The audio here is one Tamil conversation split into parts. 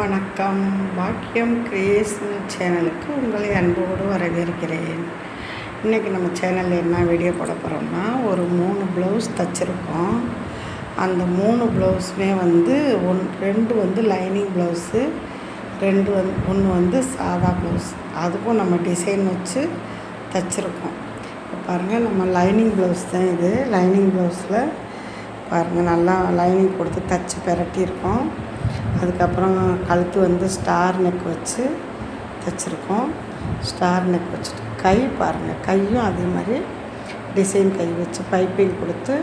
வணக்கம். பாக்கியம் கிரியேஷன் சேனலுக்கு உங்களை அன்போடு வரவேற்கிறேன். இன்றைக்கி நம்ம சேனலில் என்ன வீடியோ போட போகிறோம்னா ஒரு மூணு ப்ளவுஸ் தைச்சிருக்கோம். அந்த மூணு ப்ளவுஸுமே வந்து ஒன் ரெண்டு வந்து லைனிங் ப்ளவுஸு ரெண்டு வந்து ஒன்று வந்து சாதா ப்ளவுஸ் அதுக்கும் நம்ம டிசைன் வச்சு தைச்சிருக்கோம். இப்போ பாருங்கள் நம்ம லைனிங் ப்ளவுஸ் தான் இது. லைனிங் ப்ளவுஸில் பாருங்கள் நல்லா லைனிங் கொடுத்து தச்சு பிரட்டியிருக்கோம். அதுக்கப்புறம் கழுத்து வந்து ஸ்டார் நெக் வச்சு தைச்சிருக்கோம். ஸ்டார் நெக் வச்சுட்டு கை பாருங்கள் கையும் அதே மாதிரி டிசைன் கை வச்சு பைப்பிங் கொடுத்து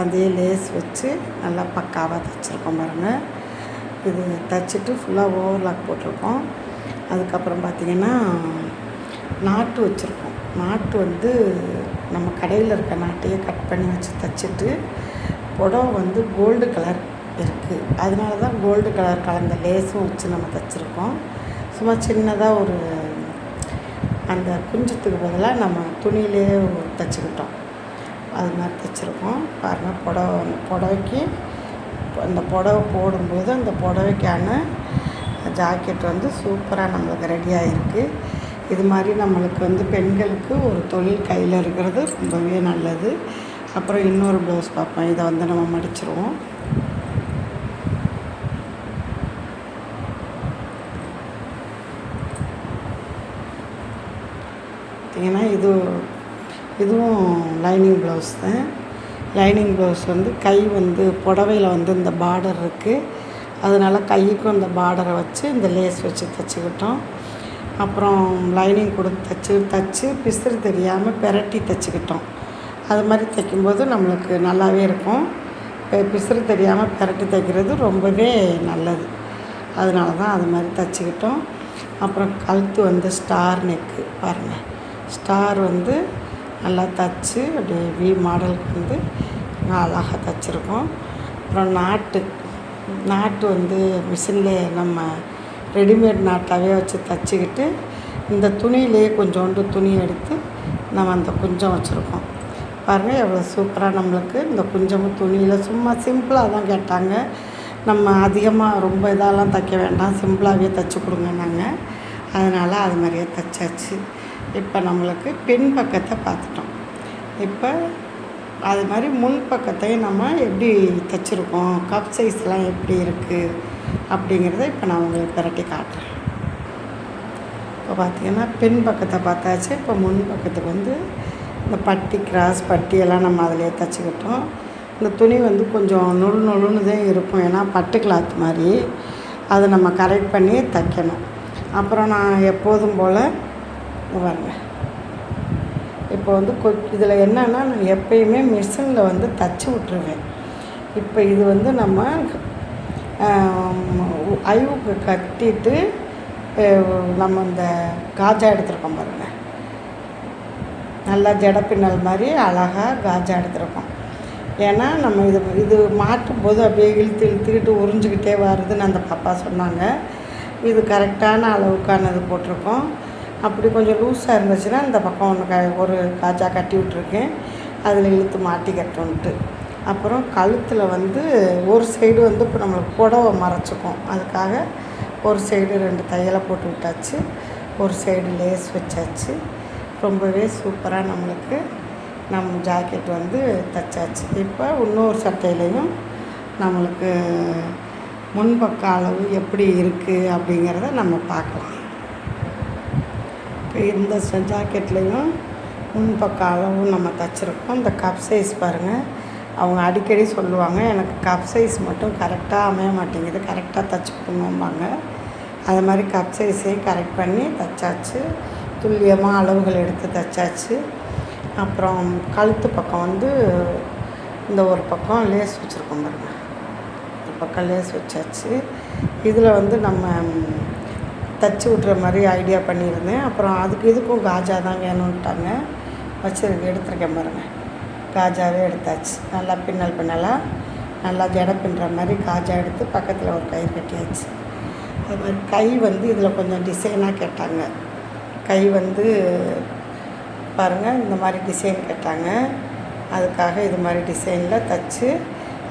அதே லேஸ் வச்சு நல்லா பக்காவாக தைச்சிருக்கோம் பாருங்கள் இது தைச்சிட்டு ஃபுல்லாக ஓவர்லாக் போட்டிருக்கோம். அதுக்கப்புறம் பார்த்திங்கன்னா நாட்டு வச்சுருக்கோம். நாட்டு வந்து நம்ம கடையில் இருக்க நாட்டையே கட் பண்ணி வச்சு தைச்சிட்டு புடவை வந்து கோல்டு கலர் இருக்குது அதனால தான் கோல்டு கலர் கலந்த லேஸும் வச்சு நம்ம தைச்சிருக்கோம். சும்மா சின்னதாக ஒரு அந்த குஞ்சத்துக்கு பதிலாக நம்ம துணியிலே தைச்சிக்கிட்டோம். அது மாதிரி தைச்சிருக்கோம். பாருங்கள் புடவை புடவைக்கு அந்த புடவை போடும்போது அந்த புடவைக்கான ஜாக்கெட் வந்து சூப்பராக நம்மளுக்கு ரெடியாக இருக்குது இது மாதிரி நம்மளுக்கு வந்து பெண்களுக்கு ஒரு தொழில் கையில் இருக்கிறது ரொம்பவே நல்லது. அப்புறம் இன்னொரு ப்ளவுஸ் பார்ப்போம். இதை வந்து நம்ம மடிச்சிருவோம். பார்த்திங்கன்னா இது இதுவும் லைனிங் ப்ளவுஸ் தான். லைனிங் ப்ளவுஸ் வந்து கை வந்து புடவையில் வந்து இந்த பார்டர் இருக்குது அதனால் கைக்கும் இந்த பார்டரை வச்சு இந்த லேஸ் வச்சு தைச்சிக்கிட்டோம். அப்புறம் லைனிங் கொடுத்து தைச்சி தைச்சி பிசுறு தெரியாமல் பெரட்டி தைச்சிக்கிட்டோம். அது மாதிரி தைக்கும்போது நம்மளுக்கு நல்லாவே இருக்கும். இப்போ பிசுறு தெரியாமல் பெரட்டி தைக்கிறது ரொம்பவே நல்லது. அதனால தான் அது மாதிரி தைச்சிக்கிட்டோம். அப்புறம் கழுத்து வந்து ஸ்டார் நெக்கு பாருங்கள் ஸ்டார் வந்து நல்லா தச்சு அப்படியே வி மாடலுக்கு வந்து அழகாக தைச்சிருக்கோம். அப்புறம் நாட்டு நாட்டு வந்து மிஷினில் நம்ம ரெடிமேட் நாட்டாகவே வச்சு தைச்சிக்கிட்டு இந்த துணியிலேயே கொஞ்சோண்டு துணி எடுத்து நம்ம அந்த குஞ்சம் வச்சுருக்கோம். பாருங்கள் எவ்வளோ சூப்பராக நம்மளுக்கு இந்த குஞ்சமும் துணியில் சும்மா சிம்பிளாக தான் கேட்டாங்க. நம்ம அதிகமாக ரொம்ப இதெல்லாம் தைக்க வேண்டாம் சிம்பிளாகவே தைச்சி கொடுங்கன்னாங்க அதனால் அது மாதிரியே தைச்சாச்சு. இப்போ நம்மளுக்கு பின் பக்கத்தை பார்த்துட்டோம். இப்போ அது மாதிரி முன் பக்கத்தையும் நம்ம எப்படி தைச்சிருக்கோம்? கப் சைஸ்லாம் எப்படி இருக்குது அப்படிங்கிறத இப்போ நான் உங்களுக்கு விரட்டி காட்டுறேன். இப்போ பார்த்திங்கன்னா பின் பக்கத்தை பார்த்தாச்சு. இப்போ முன் பக்கத்துக்கு வந்து இந்த பட்டி கிராஸ் பட்டி எல்லாம் நம்ம அதிலே தைச்சிக்கிட்டோம். இந்த துணி வந்து கொஞ்சம் நுழு நுழுன்னு தான் இருக்கும். ஏன்னா பட்டு கிளாத் மாதிரி. அதை நம்ம கரெக்ட் பண்ணி தைக்கணும். அப்புறம் நான் எப்போதும் போல் பாருங்க இப்போ வந்து கொ இதில் என்னென்னா நான் எப்பயுமே மிஷினில் வந்து தச்சு விட்ருவேன் இப்போ இது வந்து நம்ம ஐவுக்கு கட்டிட்டு நம்ம இந்த காஜா எடுத்துருக்கோம் பாருங்கள் நல்லா ஜடப்பின்னல் மாதிரி அழகாக காஜா எடுத்துருக்கோம். ஏன்னா நம்ம இது இது மாட்டும் போது அப்படியே இழுத்து இழுத்துக்கிட்டு உறிஞ்சிக்கிட்டே வருதுன்னு அந்த பாப்பா சொன்னாங்க. இது கரெக்டான அளவுக்கானது போட்டிருக்கோம். அப்படி கொஞ்சம் லூஸாக இருந்துச்சுன்னா இந்த பக்கம் ஒன்று க ஒரு காஜா கட்டி விட்ருக்கேன் அதில் இழுத்து மாட்டி கட்டணுன்ட்டு அப்புறம் கழுத்தில் வந்து ஒரு சைடு வந்து இப்போ நம்மளுக்கு புடவை மறைச்சிக்கும். அதுக்காக ஒரு சைடு ரெண்டு தையலை போட்டு விட்டாச்சு. ஒரு சைடு லேஸ் வச்சாச்சு. ரொம்பவே சூப்பராக நம்மளுக்கு நம்ம ஜாக்கெட் வந்து தைச்சாச்சு. இப்போ இன்னொரு சட்டையிலையும் நம்மளுக்கு முன்பக்க அளவு எப்படி இருக்குது அப்படிங்கிறத நம்ம பார்க்கலாம். இந்த ஜாக்கெட்லேயும் முன்பக்க அளவும் நம்ம தைச்சிருக்கோம். இந்த கப் சைஸ் பாருங்கள் அவங்க அடிக்கடி சொல்லுவாங்க எனக்கு கப் சைஸ் மட்டும் கரெக்டாக அமைய மாட்டேங்குது. கரெக்டாக தைச்சி கொடுங்கம்பாங்க. அது மாதிரி கப் சைஸையும் கரெக்ட் பண்ணி தைச்சாச்சு. துல்லியமாக அளவுகள் எடுத்து தைச்சாச்சு. அப்புறம் கழுத்து பக்கம் வந்து இந்த ஒரு பக்கம் லேஸ் வச்சுருக்கோம் பாருங்கள் இந்த பக்கம் லேஸ் வச்சாச்சு. இதில் வந்து நம்ம தச்சு விட்ற மாதிரி ஐடியா பண்ணியிருந்தேன். அப்புறம் அதுக்கு இதுக்கும் காஜா தான் வேணும்ட்டாங்க வச்சுருக்கு எடுத்துருக்கேன் பாருங்கள் காஜாவே எடுத்தாச்சு. நல்லா பின்னல் பின்னலாக நல்லா ஜடை பின்னுற மாதிரி காஜா எடுத்து பக்கத்தில் ஒரு கயிறு கட்டியாச்சு. அது மாதிரி கை வந்து இதில் கொஞ்சம் டிசைனாக கேட்டாங்க. கை வந்து பாருங்கள் இந்த மாதிரி டிசைன் கேட்டாங்க. அதுக்காக இது மாதிரி டிசைனில் தைச்சி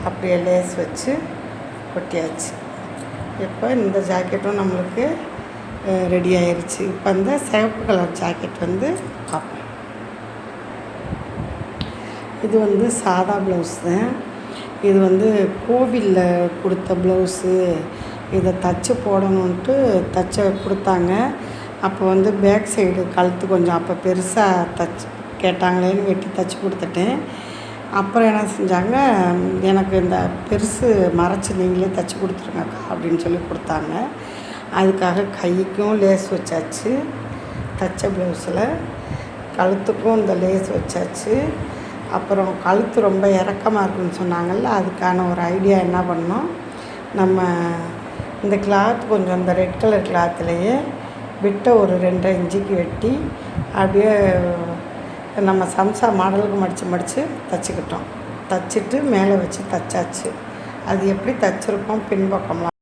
அப்படியே லேஸ் வச்சு கொட்டியாச்சு. இப்போ இந்த ஜாக்கெட்டும் நம்மளுக்கு ரெடி ஆயிடுச்சு இப்போ அந்த சிவப்பு கலர் ஜாக்கெட் வந்து பார்ப்போம் இது வந்து சாதா ப்ளவுஸ் தான் இது வந்து கோவிலில் கொடுத்த ப்ளவுஸு இதை தச்சு போடணுன்ட்டு தச்ச கொடுத்தாங்க. அப்போ வந்து பேக் சைடு கழுத்து கொஞ்சம் அப்போ பெருசாக தச்சு கேட்டாங்களேன்னு வெட்டி தச்சு கொடுத்துட்டேன். அப்புறம் என்ன செஞ்சாங்க? எனக்கு இந்த பெருசு மறைச்சி நீங்களே தச்சு கொடுத்துருங்கக்கா அப்படின்னு சொல்லி கொடுத்தாங்க. அதுக்காக கைக்கும் லேஸ் வச்சாச்சு தச்ச ப்ளவுஸில் கழுத்துக்கும் இந்த லேஸ் வச்சாச்சு. அப்புறம் கழுத்து ரொம்ப இறக்கமாக இருக்குன்னு சொன்னாங்கல்ல அதுக்கான ஒரு ஐடியா என்ன பண்ணோம்? நம்ம இந்த கிளாத் கொஞ்சம் இந்த ரெட் கலர் கிளாத்துலேயே விட்ட ஒரு ரெண்டரை இன்ச்சுக்கு வெட்டி அப்படியே நம்ம சம்சா மாடலுக்கு மடித்து மடித்து தச்சுக்கிட்டோம். தச்சுட்டு மேலே வச்சு தச்சாச்சு. அது எப்படி தச்சுருக்கோம் பின்பக்கம்லாம்